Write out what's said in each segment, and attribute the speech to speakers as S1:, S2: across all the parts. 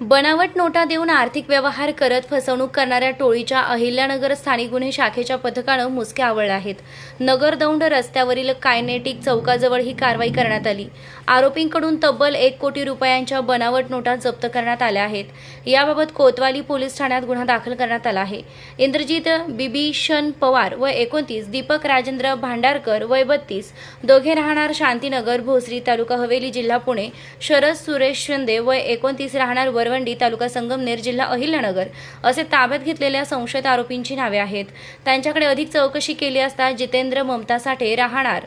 S1: बनावट नोटा देऊन आर्थिक व्यवहार करत फसवणूक करणाऱ्या टोळीच्या अहिल्यानगर स्थानिक गुन्हे शाखेच्या पथकानं मुसके आवळले आहेत. नगर दौंड रस्त्यावरील कायनेटिक चौकाजवळ ही कारवाई करण्यात आली. आरोपींकडून तब्बल एक कोटी रुपयांच्या बनावट नोटा जप्त करण्यात आल्या आहेत. याबाबत कोतवाली पोलीस ठाण्यात गुन्हा दाखल करण्यात आला आहे. इंद्रजित बिभीषण पवार व एकोणतीस दीपक राजेंद्र भांडारकर वय बत्तीस दोघे राहणार शांतीनगर भोसरी तालुका हवेली जिल्हा पुणे शरद सुरेश शिंदे वय एकोणतीस राहणार वर निळवंडी तालुका संगमनेर जिल्हा अहिल्यानगर असे ताब्यात घेतलेल्या संशयित आरोपींची नावे आहेत. त्यांच्याकडे अधिक चौकशी केली असता जितेंद्र ममता साठे राहणार.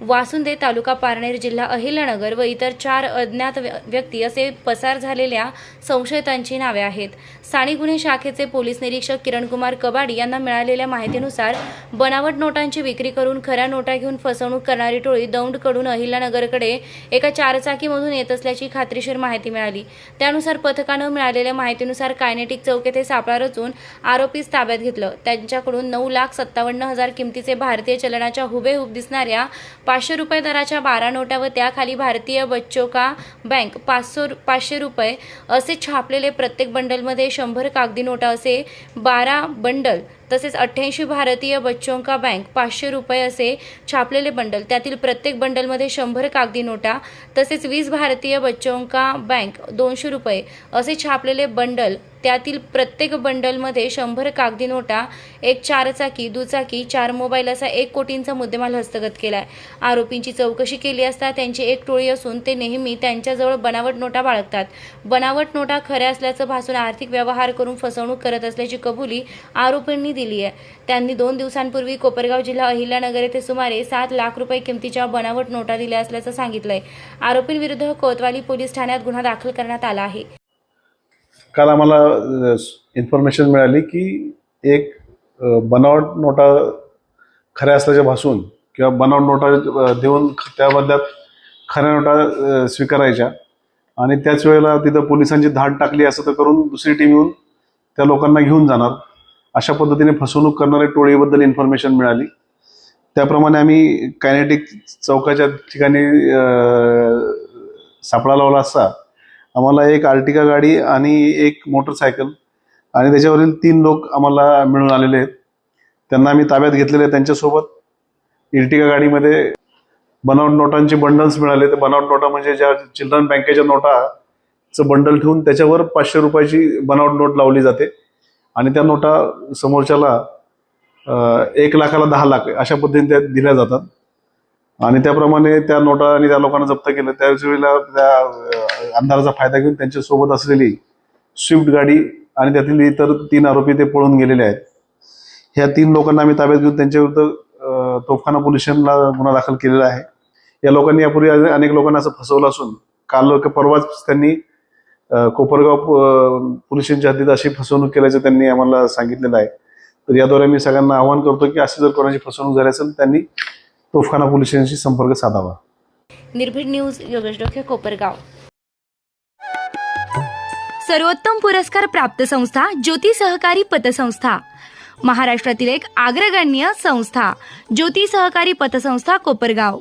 S1: वासुंदे तालुका पारनेर जिल्हा अहिल्यानगर व इतर चार अज्ञात व्य- व्यक्ती असे पसार झालेल्या संशयितांची नावे आहेत. साणी गुन्हे शाखेचे पोलीस निरीक्षक किरणकुमार कबाडी यांना मिळालेल्या माहितीनुसार बनावट नोटांची विक्री करून खऱ्या नोटा घेऊन फसवणूक करणारी टोळी दौंडकडून अहिल्यानगरकडे एका चारचाकीमधून येत असल्याची खात्रीशीर माहिती मिळाली. त्यानुसार पथकानं मिळालेल्या माहितीनुसार कायनेटिक चौक येथे सापळा रचून आरोपीस ताब्यात घेतलं. त्यांच्याकडून नऊ लाख सत्तावन्न हजार किमतीचे भारतीय चलनाच्या हुबेहूब दिसणाऱ्या पाचशे रुपये दराच्या बारा नोटा व त्याखाली भारतीय बच्चो का बँक पाचशे पाचशे रुपये असे छापलेले प्रत्येक बंडलमध्ये शंभर कागदी नोटा असे बारा बंडल तसेच अठ्ठ्याऐंशी भारतीय बच्चों बँक पाचशे रुपये असे छापलेले बंडल त्यातील प्रत्येक बंडलमध्ये शंभर कागदी नोटा तसेच वीस भारतीय बच्चों बँक दोनशे रुपये असे छापलेले बंडल त्यातील प्रत्येक बंडलमध्ये शंभर कागदी नोटा एक चारचाकी दुचाकी चार मोबाईल असा एक कोटींचा मुद्देमाल हस्तगत केला आहे आरोपींची चौकशी केली असता त्यांची एक टोळी असून ते नेहमी त्यांच्याजवळ बनावट नोटा बाळगतात. बनावट नोटा खऱ्या असल्याचं भासून आर्थिक व्यवहार करून फसवणूक करत असल्याची कबुली आरोपींनी दिली आहे. त्यांनी दोन दिवसांपूर्वी कोपरगाव जिल्हा अहिल्यानगर येथे सुमारे सात लाख रुपये किमतीच्या बनावट नोटा दिल्या असल्याचं सांगितलंय. आरोपींविरुद्ध कोतवाली पोलीस ठाण्यात गुन्हा दाखल करण्यात आला आहे.
S2: काल आम्हाला इन्फॉर्मेशन मिळाली की एक बनावट नोटा खऱ्या असल्याच्या भासून किंवा बनावट नोटा देऊन त्या बदल्यात खऱ्या नोटा स्वीकारायच्या आणि त्याच वेळेला तिथं पोलिसांची धाड टाकली असं तर करून दुसरी टीम येऊन त्या लोकांना घेऊन जाणार. अशा पद्धतीने फसवणूक करणाऱ्या टोळीबद्दल इन्फॉर्मेशन मिळाली. त्याप्रमाणे आम्ही कायनेटिक चौकाच्या ठिकाणी सापळा लावला असता. आम्हाला एक आर्टिका गाडी आणि एक मोटरसायकल आणि त्याच्यावरील तीन लोक आम्हाला मिळून आलेले आहेत. त्यांना आम्ही ताब्यात घेतलेले आहे त्यांच्यासोबत. इर्टिका गाडीमध्ये बनावट नोटांचे बंडल्स मिळाले. ते बनावट नोटा म्हणजे ज्या चिल्ड्रन बँकेच्या नोटाचं बंडल ठेवून त्याच्यावर पाचशे रुपयाची बनावट नोट लावली जाते. आणि त्या नोटा समोरच्याला एक लाखाला दहा लाख अशा पद्धतीने त्या दिल्या जातात. आणि त्याप्रमाणे त्या नोटा आणि त्या लोकांना जप्त केलं. त्याच वेळेला त्या अंधाराचा फायदा घेऊन त्यांच्यासोबत असलेली स्विफ्ट गाडी आणि त्यातील इतर तीन आरोपी ते पळून गेलेले आहेत. ह्या तीन लोकांना आम्ही ताब्यात घेऊन त्यांच्याविरुद्ध तोफखाना पोलीस स्टेशनला गुन्हा दाखल केलेला आहे. या लोकांनी यापूर्वी अनेक लोकांना असं फसवलं असून काल का परवाच त्यांनी कोपरगाव पोलिसांच्या हद्दीत अशी फसवणूक केल्याचं त्यांनी आम्हाला सांगितलेलं आहे. तर याद्वारे मी सगळ्यांना आवाहन करतो की अशी जर कोणाची फसवणूक झाली असेल त्यांनी तोफखाना पोलिसांशी संपर्क साधावा.
S1: निर्भीड न्यूज योगेश डोके कोपरगाव. सर्वोत्तम पुरस्कार प्राप्त संस्था ज्योती सहकारी पतसंस्था. महाराष्ट्रातील एक अग्रगण्य संस्था ज्योती सहकारी पतसंस्था कोपरगाव.